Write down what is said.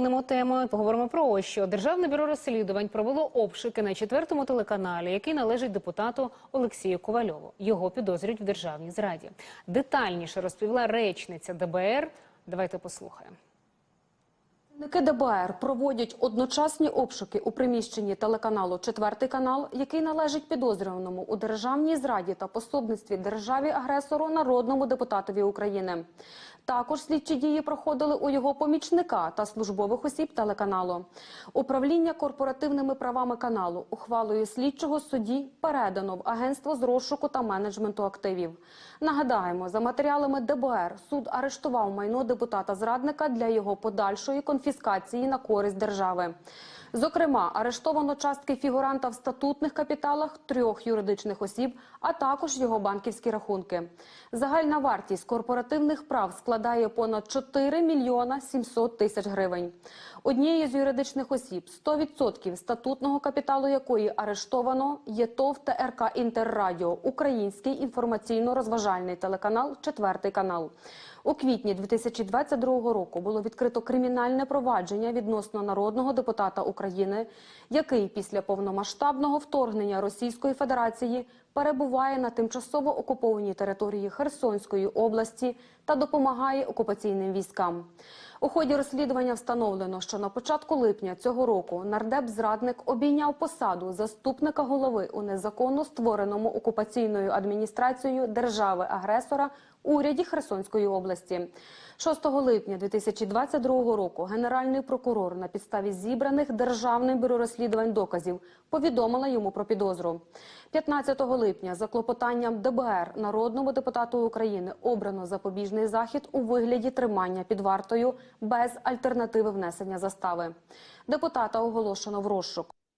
Змінимо тему. Поговоримо про що Державне бюро розслідувань провело обшуки на четвертому телеканалі, який належить депутату Олексію Ковальову. Його підозрюють в державній зраді. Детальніше розповіла речниця ДБР. Давайте послухаємо. Працівники ДБР проводять одночасні обшуки у приміщенні телеканалу Четвертий канал, який належить підозрюваному у державній зраді та пособництві державі-агресору народному депутатові України. Також слідчі дії проходили у його помічника та службових осіб телеканалу. Управління корпоративними правами каналу ухвалою слідчого судді передано в агентство з розшуку та менеджменту активів. Нагадаємо, за матеріалами ДБР суд арештував майно депутата зрадника для його подальшої конфіскації на користь держави. Зокрема, арештовано частки фігуранта в статутних капіталах трьох юридичних осіб, а також його банківські рахунки. Загальна вартість корпоративних прав складає понад 4 мільйона 700 тисяч гривень. Однією з юридичних осіб, 100% статутного капіталу якої арештовано, є ТОВ ТРК Інтеррадіо, український інформаційно-розважальний телеканал Четвертий канал. У квітні 2022 року було відкрито кримінальне провадження відносно народного депутата України, який після повномасштабного вторгнення Російської Федерації перебуває на тимчасово окупованій території Херсонської області та допомагає окупаційним військам. У ході розслідування встановлено, що на початку липня цього року нардеп-зрадник обійняв посаду заступника голови у незаконно створеному окупаційною адміністрацією держави-агресора уряді Херсонської області. 6 липня 2022 року генеральний прокурор на підставі зібраних Державним бюро розслідувань доказів повідомила йому про підозру. 15 липня за клопотанням ДБР народному депутату України обрано запобіжний захід у вигляді тримання під вартою без альтернативи внесення застави. Депутата оголошено в розшук.